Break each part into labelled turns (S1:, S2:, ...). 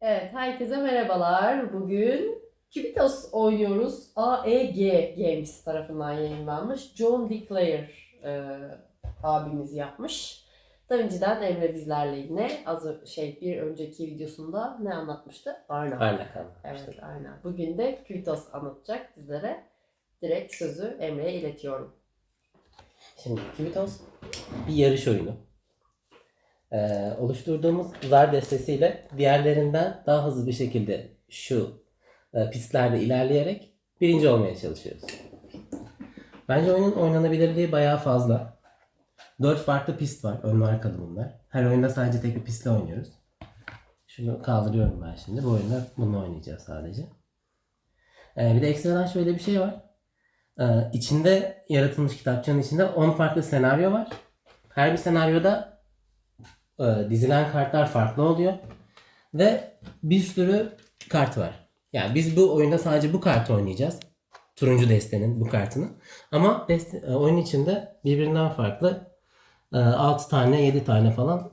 S1: Evet, herkese merhabalar. Bugün Cubitos oynuyoruz. AEG Games tarafından yayınlanmış. John DeClaire e, abimiz yapmış. Da önceden Emre bizlerle yine az şey bir önceki videosunda ne anlatmıştı? Arna.
S2: Aynen kanka.
S1: Evet, aynen. Bugün de Cubitos anlatacak bizlere. Direkt sözü Emre'ye iletiyorum.
S2: Şimdi Kibitos bir yarış oyunu. Ee, oluşturduğumuz zar destesiyle diğerlerinden daha hızlı bir şekilde şu e, pistlerde ilerleyerek birinci olmaya çalışıyoruz. Bence oyunun oynanabilirliği bayağı fazla. Dört farklı pist var. Ön ve arkalı bunlar. Her oyunda sadece tek bir pistle oynuyoruz. Şunu kaldırıyorum ben şimdi. Bu oyunda bunu oynayacağız sadece. Ee, bir de ekstradan şöyle bir şey var. Ee, içinde yaratılmış kitapçının içinde 10 farklı senaryo var. Her bir senaryoda e, dizilen kartlar farklı oluyor. Ve bir sürü kart var. Yani biz bu oyunda sadece bu kartı oynayacağız. Turuncu destenin bu kartını. Ama deste, e, oyun içinde birbirinden farklı e, 6 tane 7 tane falan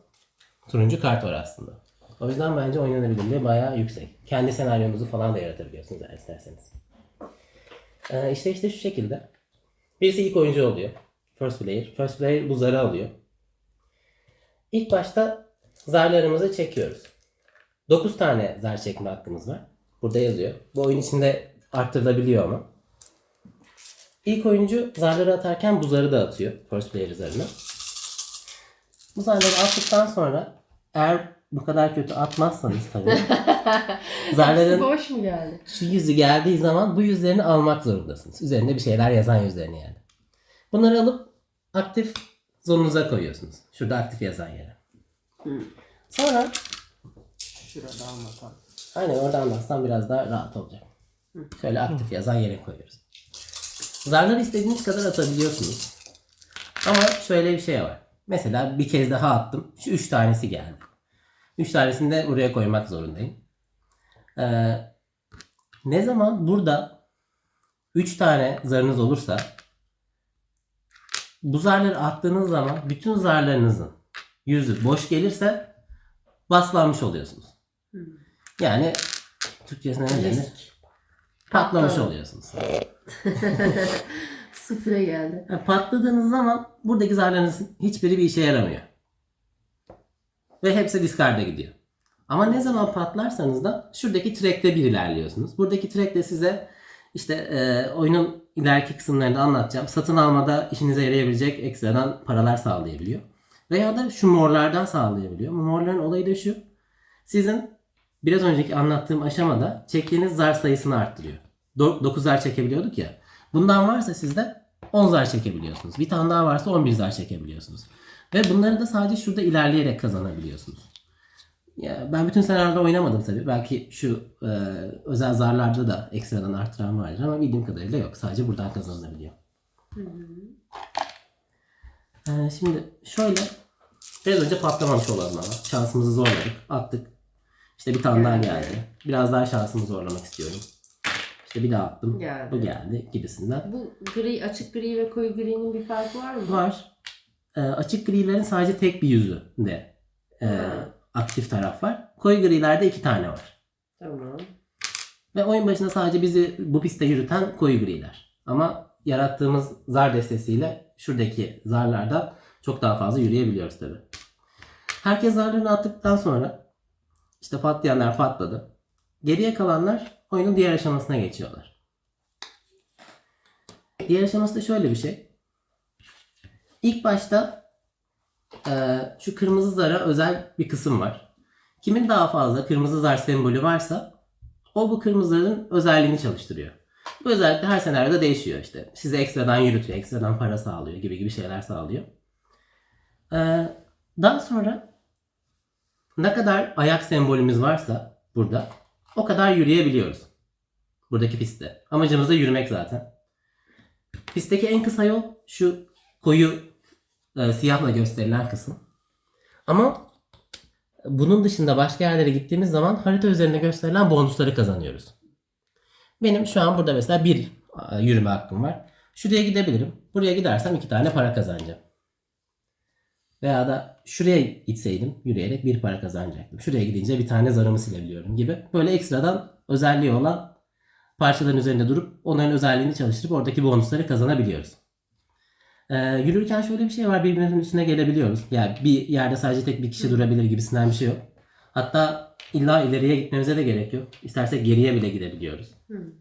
S2: turuncu kart var aslında. O yüzden bence oynanabilirliği bayağı yüksek. Kendi senaryonuzu falan da yaratabiliyorsunuz eğer isterseniz. Ee, işte işte şu şekilde. Birisi ilk oyuncu oluyor. First player. First player bu zarı alıyor. İlk başta zarlarımızı çekiyoruz. 9 tane zar çekme hakkımız var. Burada yazıyor. Bu oyun içinde arttırılabiliyor ama. İlk oyuncu zarları atarken bu zarı da atıyor. First player zarını. Bu zarları attıktan sonra eğer bu kadar kötü atmazsanız tabii zarların
S1: boş mu geldi?
S2: şu yüzü geldiği zaman bu yüzlerini almak zorundasınız. Üzerinde bir şeyler yazan yüzlerini yani. Bunları alıp aktif zonunuza koyuyorsunuz. Şurada aktif yazan yere. Sonra
S1: Şurada anlatalım.
S2: aynen orada anlatsam biraz daha rahat olacak. Şöyle aktif yazan yere koyuyoruz. Zarları istediğiniz kadar atabiliyorsunuz. Ama şöyle bir şey var. Mesela bir kez daha attım. Şu üç tanesi geldi. Üç tanesini de buraya koymak zorundayım. Ee, ne zaman burada 3 tane zarınız olursa bu zarları attığınız zaman bütün zarlarınızın yüzü boş gelirse baslanmış oluyorsunuz. Yani Türkçesine ne denir? Patlamış oluyorsunuz.
S1: Sıfıra geldi.
S2: Yani patladığınız zaman buradaki zarlarınızın hiçbiri bir işe yaramıyor. Ve hepsi discard'a gidiyor. Ama ne zaman patlarsanız da şuradaki track'te bir ilerliyorsunuz. Buradaki track de size işte e, oyunun ileriki kısımlarında anlatacağım. Satın almada işinize yarayabilecek ekstradan paralar sağlayabiliyor. Veya da şu morlardan sağlayabiliyor. Bu morların olayı da şu. Sizin biraz önceki anlattığım aşamada çektiğiniz zar sayısını arttırıyor. 9 zar çekebiliyorduk ya. Bundan varsa sizde 10 zar çekebiliyorsunuz. Bir tane daha varsa 11 zar çekebiliyorsunuz. Ve bunları da sadece şurada ilerleyerek kazanabiliyorsunuz. Ya ben bütün senaryoda oynamadım tabii. Belki şu e, özel zarlarda da ekstradan artıran vardır ama bildiğim kadarıyla yok. Sadece buradan kazanılabiliyor. E, şimdi şöyle biraz önce patlamamış olalım ama şansımızı zorladık. Attık. İşte bir tane daha geldi. Biraz daha şansımı zorlamak istiyorum. İşte bir daha attım.
S1: Geldi.
S2: Bu geldi gibisinden.
S1: Bu gri, açık gri ve koyu gri'nin bir farkı var mı?
S2: Var. E, açık grilerin sadece tek bir yüzü de e,
S1: Ha.
S2: Aktif taraf var. Koyu grilerde iki tane var.
S1: Tamam.
S2: Ve oyun başında sadece bizi bu pistte yürüten koyu griler. Ama yarattığımız zar destesiyle şuradaki zarlardan çok daha fazla yürüyebiliyoruz tabi. Herkes zarlarını attıktan sonra işte patlayanlar patladı. Geriye kalanlar oyunun diğer aşamasına geçiyorlar. Diğer aşaması da şöyle bir şey. İlk başta eee, şu kırmızı zara özel bir kısım var. Kimin daha fazla kırmızı zar sembolü varsa o bu kırmızıların özelliğini çalıştırıyor. Bu özellik de her senaryoda değişiyor işte. Size ekstradan yürütüyor, ekstradan para sağlıyor gibi gibi şeyler sağlıyor. Ee, daha sonra ne kadar ayak sembolümüz varsa burada o kadar yürüyebiliyoruz. Buradaki pistte. Amacımız da yürümek zaten. Pistteki en kısa yol şu koyu e, siyahla gösterilen kısım. Ama bunun dışında başka yerlere gittiğimiz zaman harita üzerinde gösterilen bonusları kazanıyoruz. Benim şu an burada mesela bir e, yürüme hakkım var. Şuraya gidebilirim. Buraya gidersem iki tane para kazanacağım. Veya da şuraya gitseydim yürüyerek bir para kazanacaktım. Şuraya gidince bir tane zarımı silebiliyorum gibi. Böyle ekstradan özelliği olan parçaların üzerinde durup onların özelliğini çalıştırıp oradaki bonusları kazanabiliyoruz. Ee, yürürken şöyle bir şey var birbirimizin üstüne gelebiliyoruz. Yani bir yerde sadece tek bir kişi durabilir gibisinden bir şey yok. Hatta illa ileriye gitmemize de gerek yok. İstersek geriye bile gidebiliyoruz.
S1: Hmm.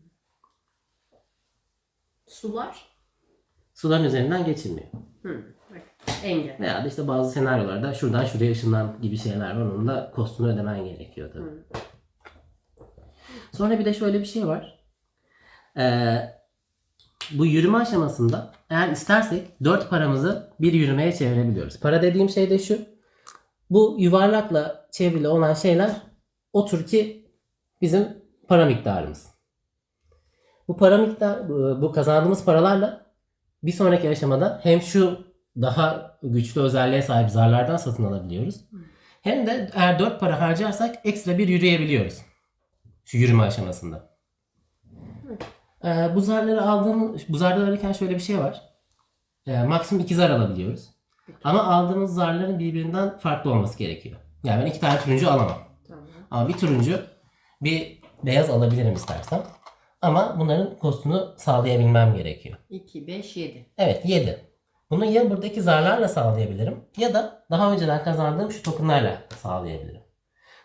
S1: Sular.
S2: Suların üzerinden geçilmiyor.
S1: Hmm. Engel.
S2: Veya da işte bazı senaryolarda şuradan şuraya ışınlan gibi şeyler var. Onun da kostunu ödemen gerekiyor tabii.
S1: Hmm.
S2: Sonra bir de şöyle bir şey var. Ee, bu yürüme aşamasında eğer istersek dört paramızı bir yürümeye çevirebiliyoruz. Para dediğim şey de şu. Bu yuvarlakla çevrili olan şeyler otur ki bizim para miktarımız. Bu para miktar bu kazandığımız paralarla bir sonraki aşamada hem şu daha güçlü özelliğe sahip zarlardan satın alabiliyoruz. Hem de eğer 4 para harcarsak ekstra bir yürüyebiliyoruz. Şu yürüme aşamasında. Ee, bu zarları aldığım, bu zarları alırken şöyle bir şey var. Ee, maksimum 2 zar alabiliyoruz. Ama aldığımız zarların birbirinden farklı olması gerekiyor. Yani ben iki tane turuncu alamam.
S1: Tamam.
S2: Ama bir turuncu, bir beyaz alabilirim istersem. Ama bunların kostunu sağlayabilmem gerekiyor.
S1: 2, 5, 7.
S2: Evet 7. Bunu ya buradaki zarlarla sağlayabilirim ya da daha önceden kazandığım şu tokenlarla sağlayabilirim.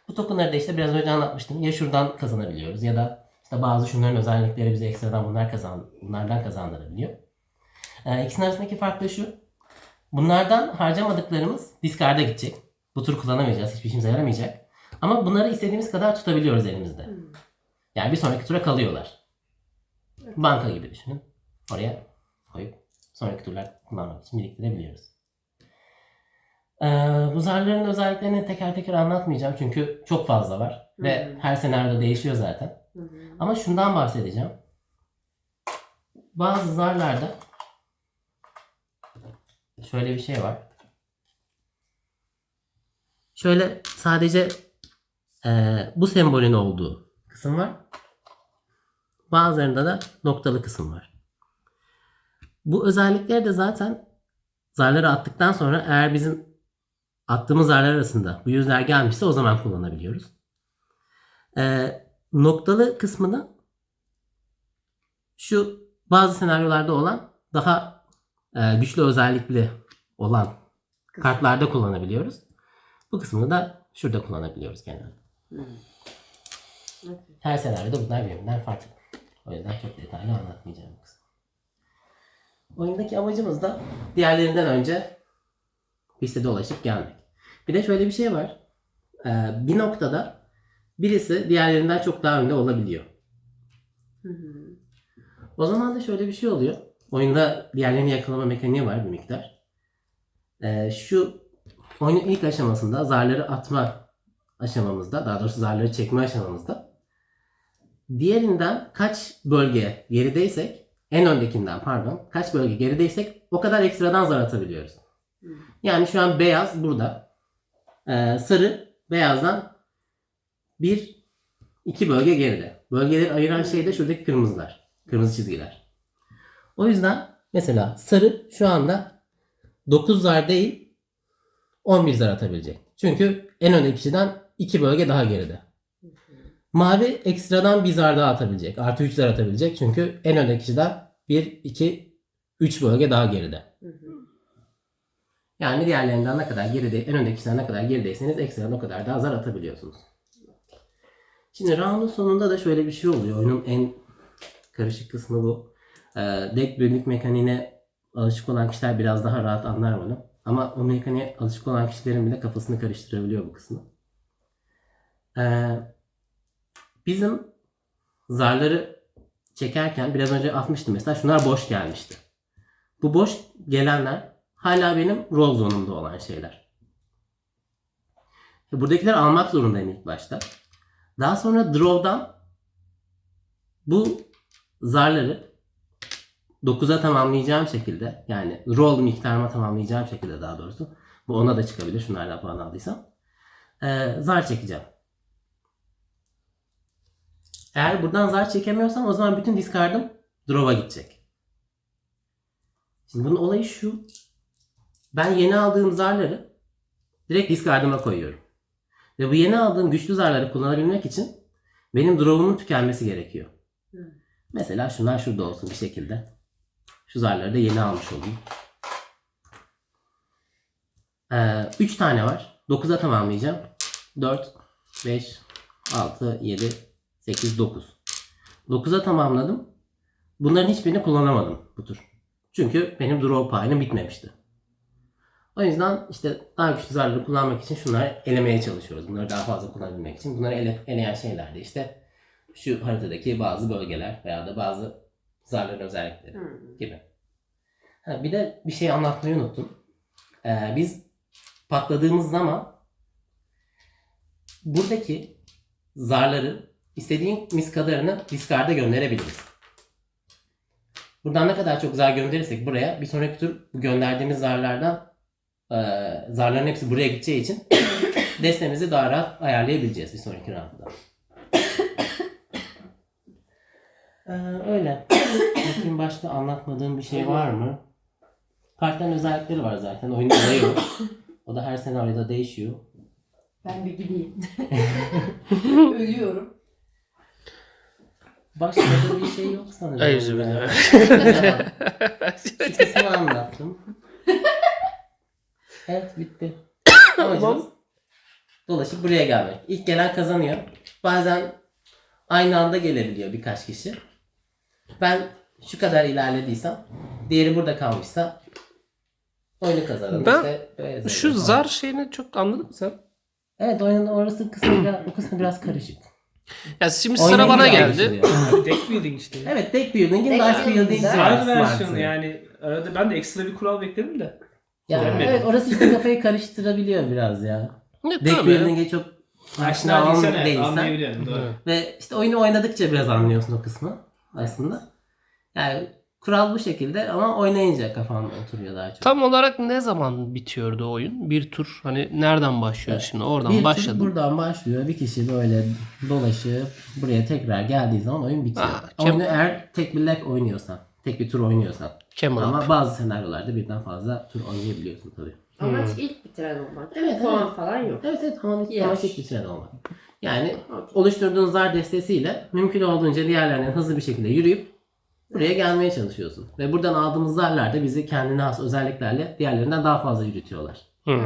S2: Bu tokenları da işte biraz önce anlatmıştım. Ya şuradan kazanabiliyoruz ya da işte bazı şunların özellikleri bize ekstradan bunlar kazan, bunlardan kazandırabiliyor. Ee, ikisinin arasındaki fark da şu. Bunlardan harcamadıklarımız discard'a gidecek. Bu tur kullanamayacağız. Hiçbir işimize yaramayacak. Ama bunları istediğimiz kadar tutabiliyoruz elimizde.
S1: Hmm.
S2: Yani bir sonraki tura kalıyorlar. Banka gibi düşünün. Oraya koyup sonraki turlar kullanmak için biriktirebiliyoruz. Ee, bu zarların özelliklerini teker teker anlatmayacağım çünkü çok fazla var. Ve
S1: hı.
S2: her senaryoda değişiyor zaten. Ama şundan bahsedeceğim. Bazı zarlarda şöyle bir şey var. Şöyle sadece eee, bu sembolün olduğu kısım var. Bazılarında da noktalı kısım var. Bu özellikleri de zaten zarları attıktan sonra eğer bizim attığımız zarlar arasında bu yüzler gelmişse o zaman kullanabiliyoruz. Eee, noktalı kısmını şu bazı senaryolarda olan daha e, güçlü özellikli olan kartlarda kullanabiliyoruz. Bu kısmını da şurada kullanabiliyoruz genelde.
S1: Hmm.
S2: Her senaryoda bunlar birbirinden farklı. O yüzden çok detaylı anlatmayacağım bu kısmı. Oyundaki amacımız da diğerlerinden önce piste dolaşıp gelmek. Bir de şöyle bir şey var. Ee, bir noktada birisi diğerlerinden çok daha önde olabiliyor.
S1: Hı hı.
S2: O zaman da şöyle bir şey oluyor. Oyunda diğerlerini yakalama mekaniği var bir miktar. Ee, şu oyunun ilk aşamasında zarları atma aşamamızda, daha doğrusu zarları çekme aşamamızda diğerinden kaç bölge gerideysek, en öndekinden pardon, kaç bölge gerideysek o kadar ekstradan zar atabiliyoruz. Yani şu an beyaz burada. Ee, sarı beyazdan bir iki bölge geride. Bölgeleri ayıran şey de şuradaki kırmızılar. Kırmızı çizgiler. O yüzden mesela sarı şu anda 9 zar değil 11 zar atabilecek. Çünkü en öndeki kişiden 2 bölge daha geride. Mavi ekstradan bir zar daha atabilecek. Artı 3 zar atabilecek. Çünkü en öndeki kişiden 1, 2, 3 bölge daha geride. Yani diğerlerinden ne kadar geride, en öndeki kişiden ne kadar gerideyseniz ekstradan o kadar daha zar atabiliyorsunuz. Şimdi round'un sonunda da şöyle bir şey oluyor. Oyunun en karışık kısmı bu. Ee, deck building mekaniğine alışık olan kişiler biraz daha rahat anlar bunu. Ama o mekaniğe alışık olan kişilerin bile kafasını karıştırabiliyor bu kısmı. Ee, bizim zarları çekerken biraz önce atmıştım mesela şunlar boş gelmişti. Bu boş gelenler hala benim roll zone'umda olan şeyler. Buradakileri almak zorundayım ilk başta. Daha sonra draw'dan bu zarları 9'a tamamlayacağım şekilde yani roll miktarıma tamamlayacağım şekilde daha doğrusu bu ona da çıkabilir şunlardan falan aldıysam ee, zar çekeceğim. Eğer buradan zar çekemiyorsam o zaman bütün discard'ım draw'a gidecek. Şimdi bunun olayı şu. ben yeni aldığım zarları direkt diskardıma koyuyorum. Ve bu yeni aldığım güçlü zarları kullanabilmek için benim draw'umun tükenmesi gerekiyor.
S1: Hı.
S2: Mesela şunlar şurada olsun bir şekilde. Şu zarları da yeni almış olayım. 3 tane var. 9'a tamamlayacağım. 4, 5, 6, 7, 8, 9. 9'a tamamladım. Bunların hiçbirini kullanamadım bu tur. Çünkü benim draw payım bitmemişti. O yüzden işte daha güçlü zarları kullanmak için şunları elemeye çalışıyoruz. Bunları daha fazla kullanabilmek için. Bunları ele, eleyen şeyler de işte şu haritadaki bazı bölgeler veya da bazı zarların özellikleri
S1: Hmm.
S2: gibi. Ha, bir de bir şey anlatmayı unuttum. Ee, biz patladığımız zaman buradaki zarları istediğimiz kadarını discard'a gönderebiliriz. Buradan ne kadar çok zar gönderirsek buraya bir sonraki tur gönderdiğimiz zarlardan e, zarların hepsi buraya gideceği için destemizi daha rahat ayarlayabileceğiz bir sonraki roundda. Ee, öyle. Bakayım başka anlatmadığım bir şey var mı? Kartların özellikleri var zaten. Oyunun olayı o. O da her senaryoda değişiyor.
S1: Ben bir gideyim. Ölüyorum.
S2: Başka da bir şey yok sanırım.
S3: Eyvallah.
S2: Şu kısmı anlattım. Evet bitti. Amacımız dolaşıp buraya gelmek. İlk gelen kazanıyor. Bazen aynı anda gelebiliyor birkaç kişi. Ben şu kadar ilerlediysem, diğeri burada kalmışsa oyunu kazanırım.
S3: Ben
S2: işte böyle
S3: Şu zar
S2: falan.
S3: şeyini çok anladın mı sen?
S2: Evet oyunun orası kısmı biraz, o kısmı biraz karışık.
S3: Ya şimdi sıra bana geldi.
S4: deck building işte.
S2: evet deck building'in
S1: Deck
S2: dice building.
S4: Aynı versiyonu yani. Arada ben de ekstra bir kural bekledim de.
S2: Ya,
S4: Bilemedim.
S2: evet orası işte kafayı karıştırabiliyor biraz ya.
S3: Ne
S2: Deck
S3: tabii.
S2: building'e çok
S4: Aşina
S2: aşina
S4: değilsen
S2: ol-
S4: evet
S2: değilsen
S4: anlayabiliyorum. Doğru.
S2: Ve işte oyunu oynadıkça biraz anlıyorsun o kısmı aslında. Yani kural bu şekilde ama oynayınca kafan oturuyor daha çok.
S3: Tam olarak ne zaman bitiyordu oyun? Bir tur hani nereden başlıyor şimdi? Oradan
S2: bir tur
S3: başladım.
S2: buradan başlıyor. Bir kişi böyle dolaşıp buraya tekrar geldiği zaman oyun bitiyor.
S3: Aa, kem-
S2: Oyunu eğer tek bir leg oynuyorsan, tek bir tur oynuyorsan.
S3: Kemal.
S2: Ama bazı senaryolarda birden fazla tur oynayabiliyorsun tabii.
S1: Amaç
S3: Hmm.
S1: ilk bitiren olmak.
S2: Evet,
S1: Puan
S2: evet.
S1: falan yok.
S2: Evet evet ama hiç
S1: Yes.
S2: ama tek bitiren olmak. Yani
S1: Okey.
S2: oluşturduğun zar destesiyle mümkün olduğunca diğerlerinden hızlı bir şekilde yürüyüp buraya gelmeye çalışıyorsun. Ve buradan aldığımız zarlar da bizi kendine has özelliklerle diğerlerinden daha fazla yürütüyorlar.
S3: Hmm.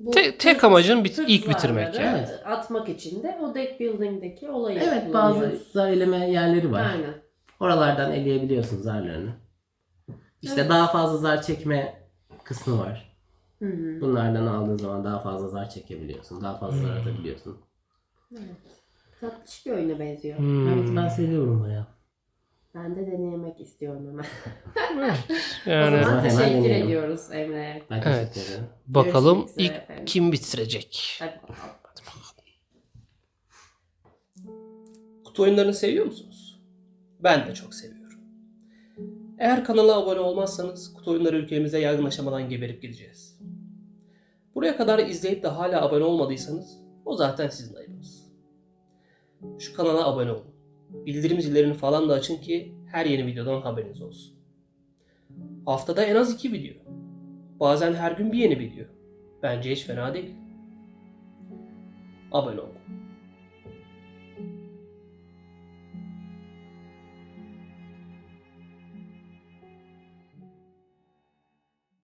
S1: Bu
S3: tek
S1: tırt-
S3: amacın bit- ilk bitirmek
S2: yani.
S1: Atmak için de o deck building'deki olayı
S2: Evet bazı zar eleme yerleri var.
S1: Aynen.
S2: Oralardan eleyebiliyorsun zarlarını. İşte
S1: Evet.
S2: daha fazla zar çekme kısmı var.
S1: Hı hı.
S2: Bunlardan aldığın zaman daha fazla zar çekebiliyorsun. Daha fazla zar atabiliyorsun.
S1: Tatlış bir oyuna benziyor.
S3: Hmm.
S2: Evet ben seviyorum bayağı.
S1: Ben de denemek istiyorum hemen.
S3: Evet.
S1: o
S3: Yani
S1: zaman teşekkür
S2: deneyelim.
S1: ediyoruz Emre'ye.
S2: Ben
S3: Evet.
S2: teşekkür ederim.
S3: bakalım
S1: Görüşmek
S3: ilk
S1: efendim.
S3: kim bitirecek?
S1: Hadi bakalım.
S5: Kutu oyunlarını seviyor musunuz? Ben de çok seviyorum. Eğer kanala abone olmazsanız kutu oyunları ülkemize aşamadan geberip gideceğiz. Buraya kadar izleyip de hala abone olmadıysanız o zaten sizin ayıbınız. Şu kanala abone olun. Bildirim zillerini falan da açın ki her yeni videodan haberiniz olsun. Haftada en az iki video. Bazen her gün bir yeni video. Bence hiç fena değil. Abone olun.